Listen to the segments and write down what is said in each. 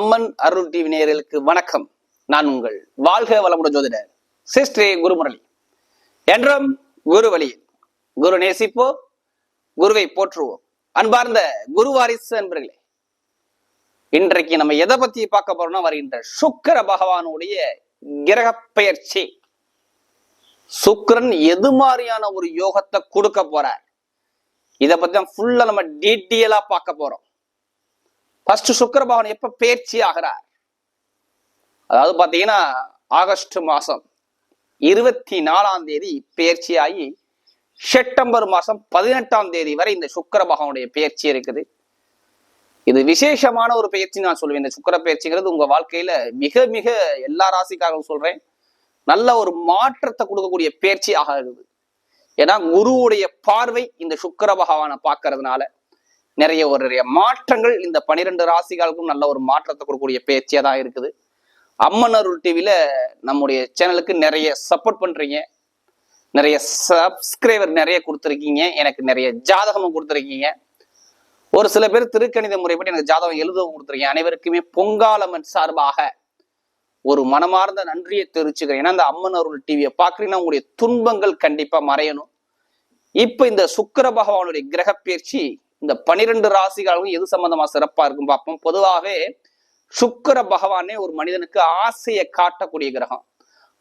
அம்மன் அருள் TV நேயர்களுக்கு வணக்கம். நான் உங்கள் வாழ்க வளமுட ஜோதிடர் சிஸ்ரீ குருமுரளி. என்றும் குரு வழியில் குரு நேசிப்போ குருவை போற்றுவோம். அன்பார்ந்த குரு வாரிசு அன்பர்களே இன்றைக்கு நம்ம எதை பத்தி பார்க்க போறோம்னா வருகின்ற சுக்கிர பகவானுடைய கிரக பெயர்ச்சி. சுக்கரன் எது மாதிரியான ஒரு யோகத்தை கொடுக்க போறார்? இதை பத்தி தான் ஃபுல்லா நம்ம டீட்டெயிலா பார்க்க போறோம். ஃபர்ஸ்ட் சுக்கர பகவான் எப்ப பேர்ச்சி ஆகிறார்? அதாவது பாத்தீங்கன்னா ஆகஸ்ட் மாசம் இருபத்தி நாலாம் தேதி பேர்ச்சி ஆகி செப்டம்பர் மாசம் பதினெட்டாம் தேதி வரை இந்த சுக்கிர பகவானுடைய பேர்ச்சி இருக்குது. இது விசேஷமான ஒரு பயிற்சி நான் சொல்லுவேன் இந்த சுக்கிர பயிற்சிங்கிறது உங்க வாழ்க்கையில மிக மிக எல்லா ராசிக்காகவும் சொல்றேன். நல்ல ஒரு மாற்றத்தை கொடுக்கக்கூடிய பயிற்சி ஆகிறது. ஏன்னா குருவுடைய பார்வை இந்த சுக்கிர பகவானை பார்க்கறதுனால. நிறைய ஒரு நிறைய மாற்றங்கள் இந்த பனிரெண்டு ராசிகளுக்கும் நல்ல ஒரு மாற்றத்தை கொடுக்கக்கூடிய பேச்சியா தான் இருக்குது. அம்மன் அருள் டிவியில நம்முடைய சேனலுக்கு நிறைய சப்போர்ட் பண்றீங்க. நிறைய சப்ஸ்கிரைபர் நிறைய கொடுத்துருக்கீங்க. எனக்கு நிறைய ஜாதகமும் கொடுத்துருக்கீங்க. ஒரு சில பேர் திருக்கணித முறைப்படி எனக்கு ஜாதகம் எழுதவும் கொடுத்துருக்கீங்க. அனைவருக்குமே பொங்காலம்மன் சார்பாக ஒரு மனமார்ந்த நன்றியை தெரிவிச்சுக்கிறேன். ஏன்னா இந்த அம்மன் அருள் டிவியை பார்க்குறீங்கன்னா உங்களுடைய துன்பங்கள் கண்டிப்பாக மறையணும். இப்போ இந்த சுக்கர பகவானுடைய கிரக பயிற்சி இந்த பனிரெண்டு ராசிகளும் எது சம்பந்தமா சிறப்பா இருக்கும் பார்ப்போம். பொதுவாகவே சுக்கிர பகவானே ஒரு மனிதனுக்கு ஆசையை காட்டக்கூடிய கிரகம்.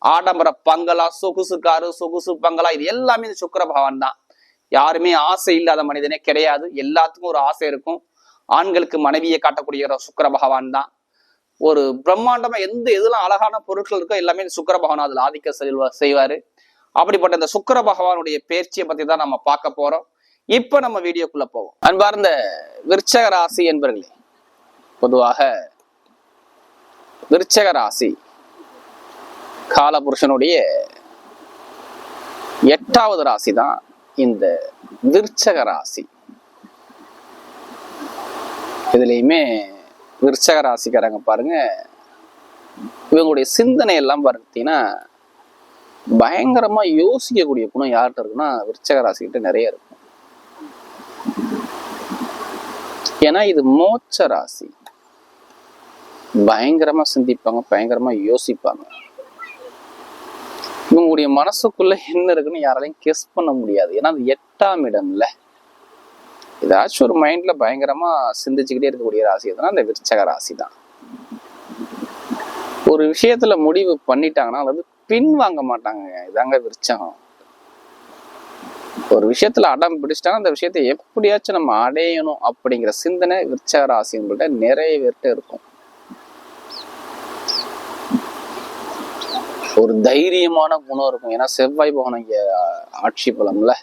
ஆடம்பர பங்களா சொகுசு காரு சொகுசு பங்களா இது எல்லாமே இந்த சுக்கிர பகவான் தான். யாருமே ஆசை இல்லாத மனிதனே கிடையாது. எல்லாத்துக்கும் ஒரு ஆசை இருக்கும். ஆண்களுக்கு மனைவியை காட்டக்கூடிய கிரகம் சுக்கிர பகவான் தான். ஒரு பிரம்மாண்டமா எந்த எதுலாம் அழகான பொருட்கள் இருக்கோ எல்லாமே இந்த சுக்கிர பகவான் அதில் ஆதிக்க செல்வா செய்வாரு. அப்படிப்பட்ட இந்த சுக்கிர பகவானுடைய பேர்ச்சியை பத்தி தான் நம்ம பார்க்க போறோம். இப்ப நம்ம வீடியோக்குள்ள போவோம். அன்பார்ந்த விருச்சக ராசி என்பர்களே பொதுவாக விருச்சக ராசி காலபுருஷனுடைய எட்டாவது ராசி தான் இந்த விருச்சக ராசி. இதுலயுமே விருச்சக ராசிக்காரங்க பாருங்க இவங்களுடைய சிந்தனை எல்லாம் பார்த்தீங்கன்னா பயங்கரமா யோசிக்கக்கூடிய குணம் யார்கிட்ட இருக்குன்னா விருச்சக ராசிக்கிட்ட நிறைய இருக்கும் ஏன்னா இது மோட்ச ராசி. பயங்கரமா சிந்திப்பாங்க பயங்கரமா யோசிப்பாங்க. இவங்களுடைய மனசுக்குள்ள என்ன இருக்குன்னு யாராலையும் கெஸ் பண்ண முடியாது. ஏன்னா அது எட்டாம் இடம்ல. ஏதாச்சும் ஒரு மைண்ட்ல பயங்கரமா சிந்திச்சுக்கிட்டே இருக்கக்கூடிய ராசி எதுனா அந்த விருச்சக ராசி தான். ஒரு விஷயத்துல முடிவு பண்ணிட்டாங்கன்னா அது வந்து பின் வாங்க மாட்டாங்க இதாங்க விருச்சகம். ஒரு விஷயத்துல அடம் பிடிச்சிட்டாங்கன்னா அந்த விஷயத்தை எப்படியாச்சும் நம்ம அடையணும் அப்படிங்கிற சிந்தனை விருச்சக ராசிங்கள்ட்ட நிறைய பேர்கிட்ட இருக்கும். ஒரு தைரியமான குணம் இருக்கும். ஏன்னா செவ்வாய் பவனம் இங்க ஆட்சி பலம்ல.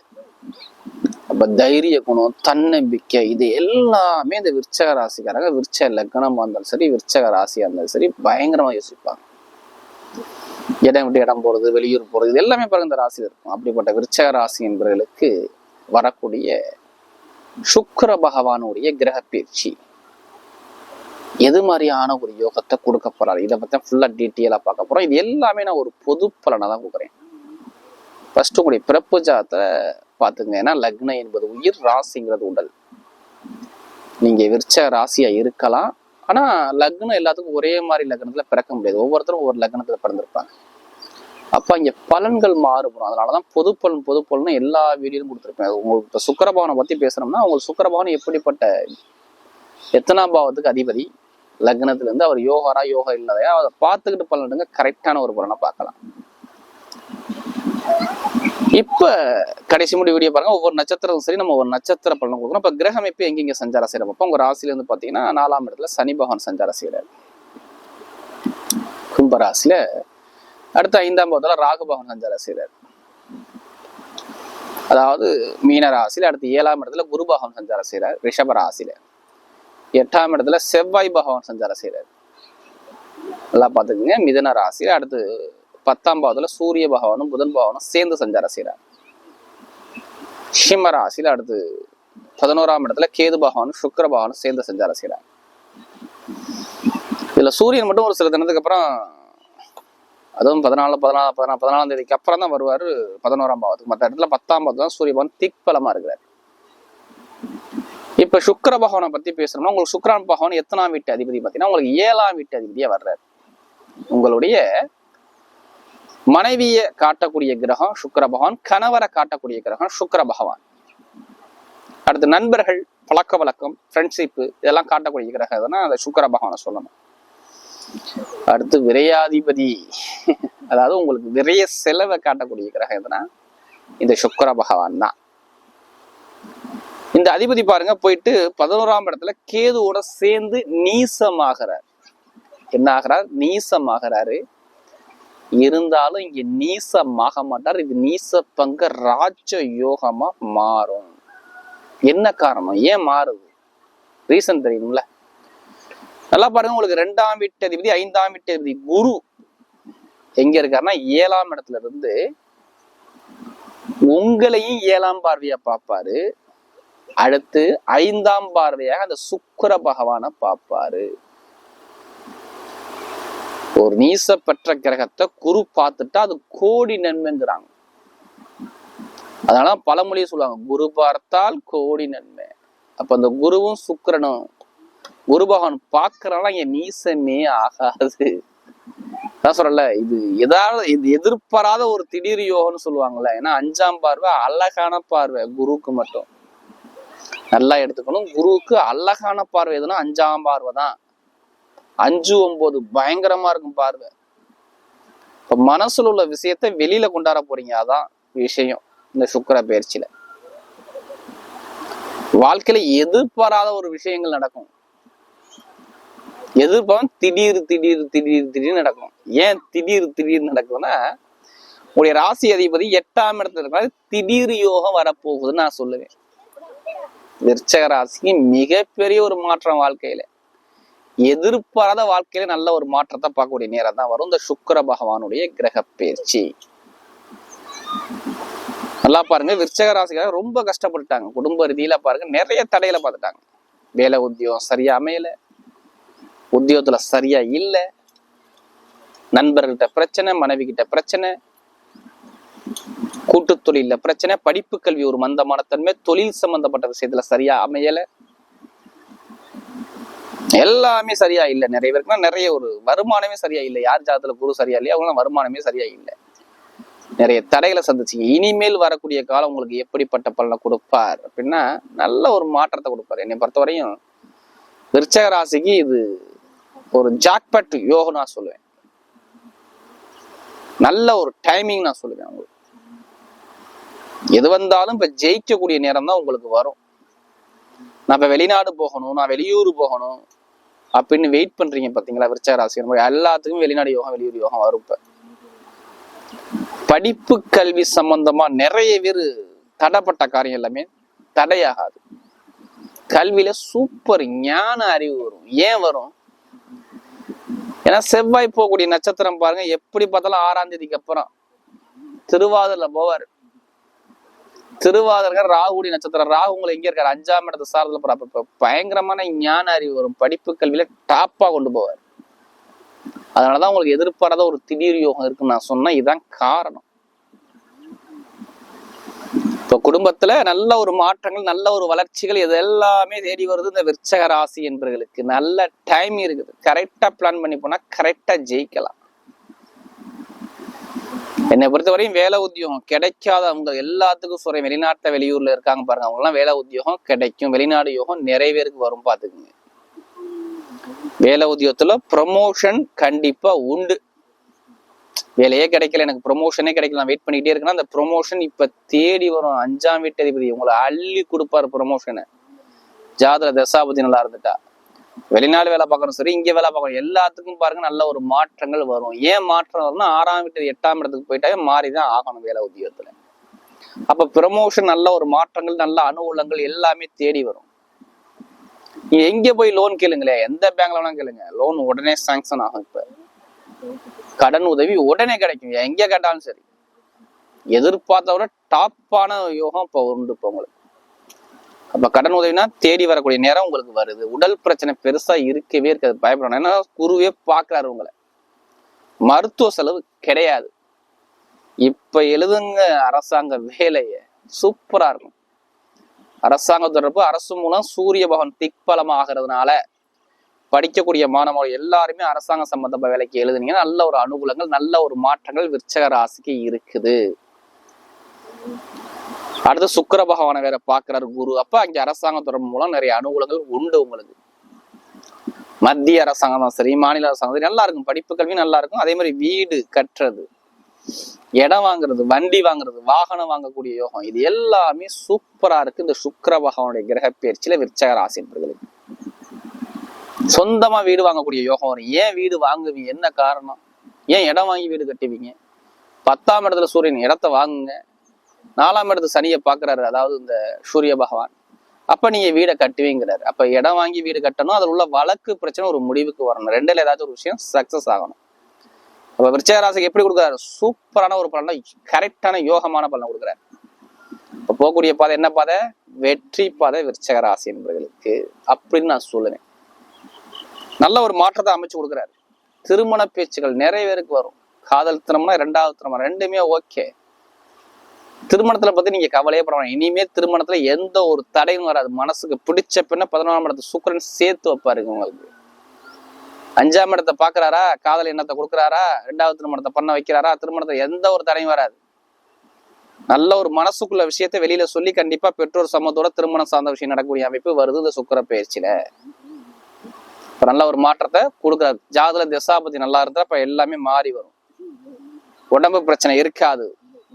அப்ப தைரிய குணம் தன்னம்பிக்கை இது எல்லாமே இந்த விருச்சக ராசிக்காரங்க விருச்ச லக்னமா இருந்தாலும் சரி விருச்சக ராசியா இருந்தாலும் சரி பயங்கரமா யோசிப்பாங்க. இடம் விட்டு இடம் போறது வெளியூர் போறது இது எல்லாமே பாருங்க இந்த ராசியில் இருக்கும். அப்படிப்பட்ட விருச்சக ராசி என்பவர்களுக்கு வரக்கூடிய சுக்கர பகவானுடைய கிரக பயிற்சி எது மாதிரியான ஒரு யோகத்தை கொடுக்க போறாரு? இதை பத்தி ஃபுல்லாக டீட்டெயிலாக பார்க்க போகிறோம் இது எல்லாமே நான் ஒரு பொது பலனை தான் கொடுக்குறேன். ஃபர்ஸ்ட் உங்களுடைய பிறப்பு ஜாதத்தை பார்த்துங்க. ஏன்னா லக்னம் என்பது உயிர் ராசிங்கிறது உடல். நீங்க விருச்ச ராசியா இருக்கலாம். ஆனா லக்னம் எல்லாத்துக்கும் ஒரே மாதிரி லக்னத்துல பிறக்க முடியாது. ஒவ்வொருத்தரும் ஒரு லக்னத்துல பிறந்திருப்பாங்க. அப்ப இங்க பலன்கள் மாறுபடும். அதனாலதான் பொது பலன் பொது பலன் எல்லா வீடியோலும் கொடுத்துருப்பேன். உங்களுக்கு இப்ப சுக்கரபவனை பத்தி பேசுறோம்னா உங்களுக்கு சுக்கரபவன் எப்படிப்பட்ட எத்தனாம் பாவத்துக்கு அதிபதி? லக்னத்துல இருந்து அவர் யோகாரா யோகா இல்லையா அதை பார்த்துக்கிட்டு பலனுங்க கரெக்டான ஒரு பலனை பார்க்கலாம். இப்ப கடைசி முடி வீடியோ பாருங்க. ஒவ்வொரு நட்சத்திரம் சரி நம்ம ஒரு நட்சத்திர பலன் கொடுக்கணும். இப்ப கிரக அமைப்பு எங்கெங்க சஞ்சாரம் செய்யறோம் அப்போ உங்க ராசில இருந்து பாத்தீங்கன்னா நாலாம் இடத்துல சனி பகவான் சஞ்சாரம் செய்யறாரு கும்பராசியில அடுத்த ஐந்தாம் பாவத்துல ராகு பகவான் சஞ்சாரம் செய்யறாரு அதாவது மீன ராசியில அடுத்து ஏழாம் இடத்துல குரு பகவான் சஞ்சாரம் செய்யறாரு ரிஷப ராசியில. எட்டாம் இடத்துல செவ்வாய் பகவான் சஞ்சாரம் செய்யறாரு நல்லா பாத்துக்கோங்க. மிதன ராசியில அடுத்து பத்தாம் பாவத்துல சூரிய பகவானும் புதன் பகவானும் சேர்ந்து சஞ்சாரம் செய்யறாங்க சிம்மராசியில அடுத்து பதினோராம் இடத்துல கேது பகவானும் சுக்கர பகவானும் சேர்ந்து சஞ்சாரம் செய்யறாங்க இதுல சூரியன் மட்டும் ஒரு சில தினத்துக்கு அப்புறம் அதுவும் பதினாலு பதினாலு பதினாலு பதினாலாம் தேதிக்கு அப்புறம் தான் வருவாரு பதினோராம் பாவத்துக்கு. மற்ற இடத்துல பத்தாம் பாவத்துல தான் சூரிய பகவான் திக்பலமா இருக்கிறார். இப்ப சுக்கர பகவானை பத்தி பேசணும்னா உங்களுக்கு சுக்கிரன் பகவான் எத்தனாம் வீட்டு அதிபதி பார்த்தீங்கன்னா உங்களுக்கு ஏழாம் வீட்டு அதிபதியா வர்றாரு. உங்களுடைய மனைவியை காட்டக்கூடிய கிரகம் சுக்கர பகவான் கணவரை காட்டக்கூடிய கிரகம் சுக்கிர பகவான். அடுத்து நண்பர்கள் பழக்க வழக்கம் ஃப்ரெண்ட்ஷிப்பு இதெல்லாம் காட்டக்கூடிய கிரகம் எதுனா அந்த சுக்கிர பகவானை சொல்லணும். அடுத்து விரையாதிபதி. அதாவது உங்களுக்கு விரைய செலவை காட்டக்கூடிய கிரகம் எதுனா இந்த சுக்கிர பகவான் தான். இந்த அதிபதி பாருங்க போயிட்டு பதினோராம் இடத்துல கேதுவோட சேர்ந்து நீசமாகிறார். என்ன ஆகிறார்? நீசமாகிறாரு. இருந்தாலும் இங்க நீசமாக மாட்டார் இது நீச பங்க ராஜ யோகமா மாறும். என்ன காரணம்? ஏன் மாறுது? ரீசன் தெரியும்ல. நல்லா பாருங்க உங்களுக்கு ரெண்டாம் வீட்டு அதிபதி ஐந்தாம் வீட்டு அதிபதி குரு எங்க இருக்காருன்னா ஏழாம் இடத்துல இருந்து உங்களையும் ஏழாம் பார்வையா பார்ப்பாரு. அடுத்து ஐந்தாம் பார்வையாக அந்த சுக்கர பகவானை பார்ப்பாரு. ஒரு நீசப்பற்ற பெற்ற கிரகத்தை குரு பார்த்துட்டா அது கோடி நன்மைங்கிறாங்க. அதனால பழமொழியை சொல்லுவாங்க குரு பார்த்தால் கோடி நன்மை. அப்ப அந்த குருவும் சுக்கிரனும் குரு பகவான் பார்க்கறனால இங்க நீசமே ஆகாது. நான் சொல்லல இது எதாவது இது எதிர்பாராத ஒரு திடீர் யோகம்னு சொல்லுவாங்கல்ல ஏன்னா அஞ்சாம் பார்வை அழகான பார்வை குருவுக்கு மட்டும். நல்லா எடுத்துக்கணும் குருவுக்கு அழகான பார்வை எதுனா அஞ்சாம் பார்வை தான் அஞ்சு ஒன்பது. பயங்கரமா இருக்கும் பார்வை. இப்ப மனசுல உள்ள விஷயத்த வெளியில கொண்டாட போறீங்க. அதான் விஷயம் இந்த சுக்கர பயிற்சியில. வாழ்க்கையில எதிர்பாராத ஒரு விஷயங்கள் நடக்கும். எதிர்பார்ப்போம் திடீர் திடீர் திடீர் திடீர் நடக்கும். ஏன் திடீர் திடீர் நடக்கும்னா உங்களுடைய ராசி அதிபதி எட்டாம் இடத்துல இருக்கிற திடீர் யோகம் வரப்போகுதுன்னு நான் சொல்லுவேன். விருச்சக ராசிக்கு மிகப்பெரிய ஒரு மாற்றம் வாழ்க்கையில. எதிர்பாராத வாழ்க்கையில நல்ல ஒரு மாற்றத்தை பார்க்கக்கூடிய நேரம் தான் வரும். இந்த சுக்கிர பகவானுடைய கிரக பயிற்சி நல்லா பாருங்க விருச்சக ராசிக்காக ரொம்ப கஷ்டப்பட்டுட்டாங்க. குடும்ப ரீதியில பாருங்க நிறைய தடையில பார்த்துட்டாங்க. வேலை உத்தியோகம் சரியா அமையல. உத்தியோகத்துல சரியா இல்ல. நண்பர்கிட்ட பிரச்சனை மனைவி கிட்ட பிரச்சனை. கூட்டு தொழில பிரச்சனை. படிப்பு கல்வி ஒரு மந்தமான தன்மை. தொழில் சம்பந்தப்பட்ட விஷயத்துல சரியா அமையலை. எல்லாமே சரியா இல்லை. நிறைய பேருக்குன்னா நிறைய ஒரு வருமானமே சரியா இல்லை. யார் ஜாதத்துல குரு சரியா இல்லையா அவங்க வருமானமே சரியா இல்லை. நிறைய தடைகளை சந்திச்சீங்க. இனிமேல் வரக்கூடிய காலம் உங்களுக்கு எப்படிப்பட்ட பலனை கொடுப்பார் அப்படின்னா நல்ல ஒரு மாற்றத்தை கொடுப்பார். என்னை பொறுத்தவரையும் விருச்சக ராசிக்கு இது ஒரு ஜாக்பட் யோகம் நான் சொல்லுவேன். நல்ல ஒரு டைமிங் நான் சொல்லுவேன் உங்களுக்கு எது வந்தாலும் இப்ப ஜெயிக்கக்கூடிய நேரம் தான் உங்களுக்கு வரும். நான் இப்ப வெளிநாடு போகணும் நான் வெளியூர் போகணும் அப்படின்னு வெயிட் பண்றீங்க பாத்தீங்களா? விருச்சக ராசி எல்லாத்துக்கும் வெளிநாடு யோகம் வெளியூர் யோகம் வரும் இப்ப. படிப்பு கல்வி சம்பந்தமா நிறைய பேர் தடைப்பட்ட காரியம் எல்லாமே தடையாகாது. கல்வியில சூப்பர் ஞான அறிவு வரும். ஏன் வரும்? ஏன்னா செவ்வாய் போகக்கூடிய நட்சத்திரம் பாருங்க எப்படி பார்த்தாலும் ஆறாம் தேதிக்கு அப்புறம் திருவாதிரில போவார். திருவாதர்கள் ராகுடி நட்சத்திரம். ராகு உங்களை எங்க இருக்காரு? அஞ்சாம் இடத்து சாரத்துல போற பயங்கரமான ஞான அறிவு வரும். படிப்பு கல்வியில டாப்பா கொண்டு போவார். அதனாலதான் உங்களுக்கு எதிர்பாராத ஒரு திடீர் யோகம் இருக்குன்னு நான் சொன்னேன் இதுதான் காரணம். இப்ப குடும்பத்துல நல்ல ஒரு மாற்றங்கள் நல்ல ஒரு வளர்ச்சிகள் இது எல்லாமே தேடி வருது இந்த விற்சக ராசி என்பவர்களுக்கு நல்ல டைம் இருக்குது. கரெக்டா பிளான் பண்ணி போனா கரெக்டா ஜெயிக்கலாம். என்னை பொறுத்தவரையும் வேலை உத்தியோகம் கிடைக்காதவங்க எல்லாத்துக்கும் சொல்றேன். வெளிநாட்டுல வெளியூர்ல இருக்காங்க பாருங்க அவங்க வேலை உத்தியோகம் கிடைக்கும். வெளிநாடு யோகம் நிறைய பேருக்கு வரும் பாத்துக்குங்க வேலை உத்தியோகத்துல ப்ரமோஷன் கண்டிப்பா உண்டு. வேலையே கிடைக்கல எனக்கு ப்ரொமோஷனே கிடைக்கல. நான் வெயிட் பண்ணிட்டே இருக்கேன்னா அந்த ப்ரொமோஷன் இப்ப தேடி வரும். அஞ்சாம் வீட்டு அதிபதி உங்களை அள்ளி கொடுப்பாரு ப்ரொமோஷனை ஜாதக தசாபதி நல்லா இருந்துட்டா. வெளிநாடு வேலை பார்க்கணும் சரி இங்கே வேலை பார்க்கணும் எல்லாத்துக்கும் பாருங்க நல்ல ஒரு மாற்றங்கள் வரும். ஏன் மாற்றம் வரும்னா ஆறாம் வீட்டு எட்டாம் இடத்துக்கு போயிட்டாவே மாறிதான் ஆகணும் வேலை உத்தியோகத்துல. அப்ப ப்ரமோஷன் நல்ல ஒரு மாற்றங்கள் நல்ல அனுகூலங்கள் எல்லாமே தேடி வரும். நீங்க எங்க போய் லோன் கேளுங்களேன் எந்த பேங்க்ல வேணா கேளுங்க. லோன் உடனே சாங்ஷன் ஆகும் இப்ப. கடன் உதவி உடனே கிடைக்கும். எங்க கேட்டாலும் சரி. எதிர்பார்த்த விட டாப்பான யோகம் இப்போ உண்டு இப்போ உங்களுக்கு. அப்ப கடன் உதவினா தேடி வரக்கூடிய நேரம் உங்களுக்கு வருது. உடல் பிரச்சனை பெருசா இருக்கவே இருக்காது. பயப்படணும் ஏன்னா குருவே பாக்குறாரு உங்களை. மருத்துவ செலவு கிடையாது. இப்ப எழுதுங்க அரசாங்க வேலைய. சூப்பரா இருக்கும். அரசாங்க தொடர்பு அரசு மூலம் சூரிய பகவான் திக்பலம் ஆகிறதுனால படிக்கக்கூடிய மாணவர்கள் எல்லாருமே அரசாங்க சம்பந்தப்பட்ட வேலைக்கு எழுதுனீங்கன்னா நல்ல ஒரு அனுகூலங்கள் நல்ல ஒரு மாற்றங்கள் விற்சக ராசிக்கு இருக்குது. அடுத்து சுக்கிர பகவானை வேற பாக்குறாரு குரு. அப்ப அங்க அரசாங்க தொடர்பு மூலம் நிறைய அனுகூலங்கள் உண்டு உங்களுக்கு. மத்திய அரசாங்கம் தான் சரி மாநில அரசாங்கம் சரி. நல்லா இருக்கும். படிப்பு கல்வி நல்லா இருக்கும். அதே மாதிரி வீடு கட்டுறது இடம் வாங்குறது வண்டி வாங்குறது வாகனம் வாங்கக்கூடிய யோகம் இது எல்லாமே சூப்பரா இருக்கு. இந்த சுக்கர பகவானுடைய கிரக பயிற்சியில விற்சக ராசி என்பர்களுக்கு சொந்தமா வீடு வாங்கக்கூடிய யோகம் வரும். ஏன் வீடு வாங்குவீங்க? என்ன காரணம்? ஏன் இடம் வாங்கி வீடு கட்டுவீங்க? பத்தாம் இடத்துல சூரியன் இடத்த வாங்குங்க. நாலாம் இடத்து சனியை பாக்குறாரு அதாவது இந்த சூரிய பகவான். அப்ப நீங்க வீடை கட்டுவீங்கிறாரு. அப்ப இடம் வாங்கி வீடு கட்டணும் அதுல உள்ள வழக்கு பிரச்சனை ஒரு முடிவுக்கு வரணும். ரெண்டுல ஏதாச்சும் ஒரு விஷயம் சக்சஸ் ஆகணும். அப்ப விருச்சிக ராசிக்கு எப்படி கொடுக்குறாரு? சூப்பரான ஒரு பலனை கரெக்டான யோகமான பலனை கொடுக்குறாரு. இப்போ போகக்கூடிய பாதை என்ன பாதை? வெற்றி பாதை விருச்சக ராசி என்பவர்களுக்கு அப்படின்னு நான் சொல்லுவேன். நல்ல ஒரு மாற்றத்தை அமைச்சு கொடுக்குறாரு. திருமண பேச்சுகள் நிறைய பேருக்கு வரும். காதல் திருமணம் ரெண்டாவது திருமணம் ரெண்டுமே ஓகே திருமணத்துல பத்தி நீங்க கவலையே பட வேணாம் இனிமே திருமணத்துல எந்த ஒரு தடையும் வராது. மனசுக்கு பிடிச்ச பின்ன பதினோராம் இடத்து சுக்கிரன் சேர்த்து வைப்பாருங்க உங்களுக்கு அஞ்சாம் இடத்தை பாக்குறாரா? காதல் எண்ணத்தை கொடுக்குறாரா? ரெண்டாவது திருமணத்தை பண்ண வைக்கிறாரா? திருமணத்தை எந்த ஒரு தடையும் வராது. நல்ல ஒரு மனசுக்குள்ள விஷயத்தை வெளியில சொல்லி கண்டிப்பா பெற்றோர் சமத்தோட திருமணம் சார்ந்த விஷயம் நடக்கக்கூடிய அமைப்பு வருது இந்த சுக்கர பயிற்சியில. இப்ப நல்ல ஒரு மாற்றத்தை கொடுக்குறாரு. ஜாதல திசாபதி நல்லா இருந்தா இப்ப எல்லாமே மாறி வரும். உடம்பு பிரச்சனை இருக்காது.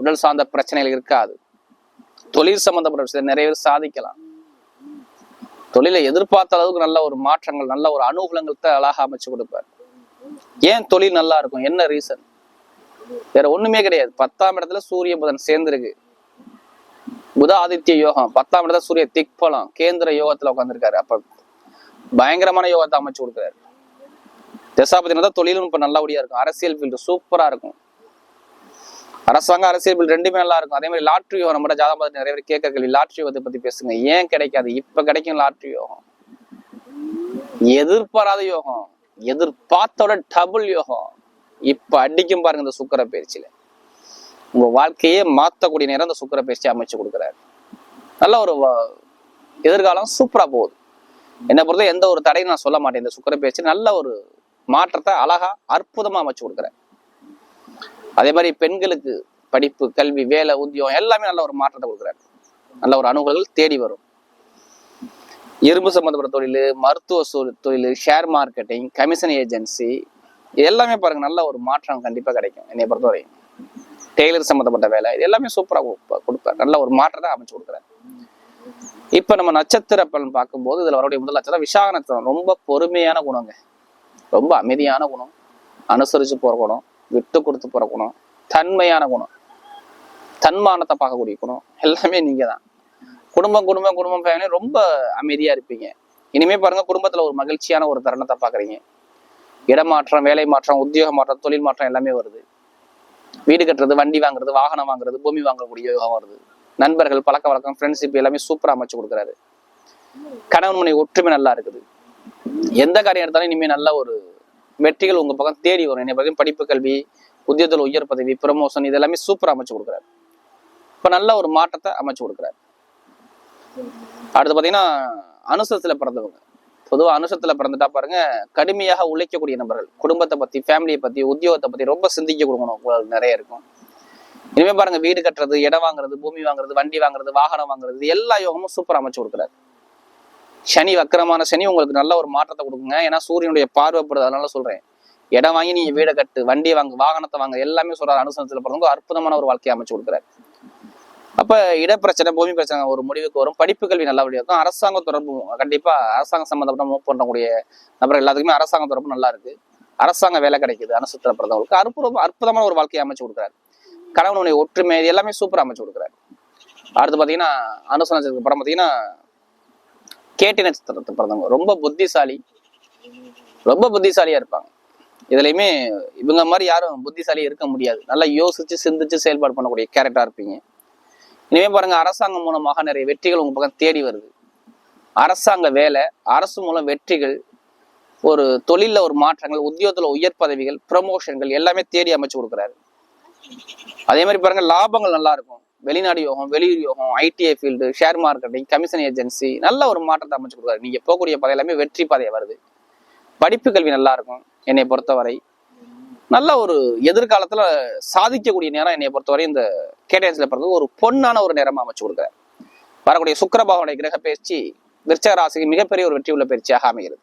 உடல் சார்ந்த பிரச்சனைகள் இருக்காது. தொழில் சம்பந்தப்பட்ட விஷயத்தை நிறைய பேர் சாதிக்கலாம். தொழிலை எதிர்பார்த்த அளவுக்கு நல்ல ஒரு மாற்றங்கள் நல்ல ஒரு அனுகூலங்கள் தான் அழகா அமைச்சு கொடுப்பார். ஏன் தொழில் நல்லா இருக்கும்? என்ன ரீசன் வேற ஒண்ணுமே கிடையாது. பத்தாம் இடத்துல சூரிய புதன் சேர்ந்திருக்கு. புத ஆதித்ய யோகம். பத்தாம் இடத்துல சூரிய திக்பலம் கேந்திர யோகத்துல உட்காந்துருக்காரு அப்ப பயங்கரமான யோகத்தை அமைச்சு கொடுக்குறாரு. தசாபதினா தான் தொழிலும் இப்ப நல்லபடியா இருக்கும். அரசியல் ஃபீல்டு சூப்பரா இருக்கும். அரசாங்க அரசியல் ரெண்டுமே நல்லா இருக்கும். அதே மாதிரி லாட்ரி யோகம் நம்ம ஜாதகம் பார்த்து நிறைய பேர் கேட்க கேள்வி லாட்ரி யோகத்தை பத்தி பேசுங்க. ஏன் கிடைக்காது? இப்ப கிடைக்கும் லாட்ரி யோகம் எதிர்பாராத யோகம். எதிர்பார்த்தோட டபுள் யோகம். இப்ப அடிக்கும் பாருங்க இந்த சுக்கர பயிற்சியில. உங்க வாழ்க்கையே மாத்தக்கூடிய நேரம் இந்த சுக்கர பயிற்சி அமைச்சு கொடுக்குறாரு. நல்ல ஒரு எதிர்காலம் சூப்பரா போகுது. என்னை பொறுத்த எந்த ஒரு தடையும் நான் சொல்ல மாட்டேன். இந்த சுக்கர பயிற்சி நல்ல ஒரு மாற்றத்தை அழகா அற்புதமா அமைச்சு கொடுக்குறேன் அதே மாதிரி பெண்களுக்கு படிப்பு கல்வி வேலை உத்தியோகம் எல்லாமே நல்ல ஒரு மாற்றத்தை கொடுக்குறாரு. நல்ல ஒரு அனுகூலங்கள் தேடி வரும். இரும்பு சம்பந்தப்பட்ட தொழில் மருத்துவ தொழில் ஷேர் மார்க்கெட்டிங் கமிஷன் ஏஜென்சி எல்லாமே பாருங்க நல்ல ஒரு மாற்றம் கண்டிப்பாக கிடைக்கும் என்னை பொறுத்தவரை. டெய்லர் சம்மந்தப்பட்ட வேலை இது எல்லாமே சூப்பரா கொடுப்பார். நல்ல ஒரு மாற்றத்தை அமைச்சு கொடுக்குறாரு. இப்போ நம்ம நட்சத்திர பலன் பார்க்கும்போது இதில் வரக்கூடிய முதல் நட்சத்திரம் விசாக நட்சத்திரம் ரொம்ப பொறுமையான குணங்க. ரொம்ப அமைதியான குணம். அனுசரிச்சு போகிற குணம். விட்டு கொடுத்து போற குணம் தன்மையான குணம் தன்மானத்தை பார்க்கக்கூடிய குணம் எல்லாமே நீங்க தான் குடும்பம் குடும்பம் குடும்பம் ஃபேமிலி ரொம்ப அமைதியா இருப்பீங்க. இனிமே பாருங்க குடும்பத்துல ஒரு மகிழ்ச்சியான ஒரு தருணத்தை பாக்குறீங்க இடமாற்றம் வேலை மாற்றம் உத்தியோக மாற்றம் தொழில் மாற்றம் எல்லாமே வருது. வீடு கட்டுறது வண்டி வாங்குறது வாகனம் வாங்குறது பூமி வாங்கக்கூடிய யோகம் வருது. நண்பர்கள் பழக்க வழக்கம் ஃப்ரெண்ட்ஷிப் எல்லாமே சூப்பரா அமைச்சு கொடுக்குறாரு. கணவன் மனை ஒற்றுமை நல்லா இருக்குது. எந்த காரியம் எடுத்தாலும் இனிமே நல்ல ஒரு வெற்றிகள் உங்க பக்கம் தேடி வரும். என்னை பக்கம் படிப்பு கல்வி உத்தியத்தில் உயர் பதவி ப்ரமோஷன் இது எல்லாமே சூப்பரா அமைச்சு கொடுக்குறாரு. இப்ப நல்ல ஒரு மாற்றத்தை அமைச்சு கொடுக்குறாரு. அடுத்து பாத்தீங்கன்னா அனுசரத்துல பிறந்தவங்க. பொதுவா அனுசரத்தில் பிறந்துட்டா பாருங்க கடுமையாக உழைக்கக்கூடிய நபர்கள். குடும்பத்தை பத்தி ஃபேமிலியை பத்தி உத்தியோகத்தை பத்தி ரொம்ப சிந்திக்க கொடுக்கணும். உங்களுக்கு நிறைய இருக்கும். இனிமே பாருங்க வீடு கட்டுறது இடம் வாங்குறது பூமி வாங்குறது வண்டி வாங்குறது வாகனம் வாங்குறது எல்லா யோகமும் சூப்பர் அமைச்சு கொடுக்குறாரு. சனி வக்கரமான சனி உங்களுக்கு நல்ல ஒரு மாற்றத்தை கொடுக்குங்க. ஏன்னா சூரியனுடைய பார்வைப்படுது அதனால சொல்றேன். இடம் வாங்கி நீங்க வீடை கட்டு வண்டியை வாங்க வாகனத்தை வாங்க எல்லாமே சொல்றாரு அனுசரத்துல பிறந்தவங்க அற்புதமான ஒரு வாழ்க்கையை அமைச்சு கொடுக்குறாரு. அப்ப இடப்பிரச்சனை பூமி பிரச்சனை ஒரு முடிவுக்கு வரும். படிப்பு கல்வி நல்லபடியா இருக்கும். அரசாங்க தொடர்பு கண்டிப்பா அரசாங்க சம்பந்தப்பட்ட மூவ் பண்ணக்கூடிய நபர் எல்லாத்துக்குமே அரசாங்க தொடர்பு நல்லா இருக்கு. அரசாங்க வேலை கிடைக்குது அனுசரத்துல பிறந்தவங்களுக்கு அற்புதம் அற்புதமான ஒரு வாழ்க்கையை அமைச்சு கொடுக்குறாரு. கணவனுடைய ஒற்றுமை எல்லாமே சூப்பரா அமைச்சு கொடுக்குறாரு. அடுத்து பாத்தீங்கன்னா அனுசனத்துக்கு படம் அப்புறம் பாத்தீங்கன்னா கேட்டி நட்சத்திரத்தை பிறந்தவங்க. ரொம்ப புத்திசாலி. ரொம்ப புத்திசாலியா இருப்பாங்க. இதுலையுமே இவங்க மாதிரி யாரும் புத்திசாலி இருக்க முடியாது. நல்லா யோசிச்சு சிந்திச்சு செயல்பாடு பண்ணக்கூடிய கேரக்டரா இருப்பீங்க. இனிமே பாருங்க அரசாங்கம் மூலமாக நிறைய வெற்றிகள் உங்க பக்கம் தேடி வருது. அரசாங்க வேலை அரசு மூலம் வெற்றிகள் ஒரு தொழில ஒரு மாற்றங்கள் உத்தியோகத்துல உயர் பதவிகள் ப்ரமோஷன்கள் எல்லாமே தேடி அமைச்சு கொடுக்குறாரு. அதே மாதிரி பாருங்க லாபங்கள் நல்லா இருக்கும். வெளிநாடு யோகம் வெளியூர் யோகம் ITI field share marketing commission agency நல்ல ஒரு மாற்றத்தை அமைச்சு கொடுக்காரு நீங்க போகக்கூடிய பாதை எல்லாமே வெற்றி பாதையா வருது. படிப்பு கல்வி நல்லா இருக்கும் என்னை பொறுத்தவரை. நல்ல ஒரு எதிர்காலத்துல சாதிக்கக்கூடிய நேரம் என்னை பொறுத்தவரை இந்த கேட்டேஜில் பிறந்தது ஒரு பொன்னான ஒரு நேரமாக அமைச்சு கொடுக்குறாரு. வரக்கூடிய சுக்கரபாவனுடைய கிரக பயிற்சி விருச்சக ராசிக்கு மிகப்பெரிய ஒரு வெற்றி உள்ள பயிற்சியாக அமைகிறது.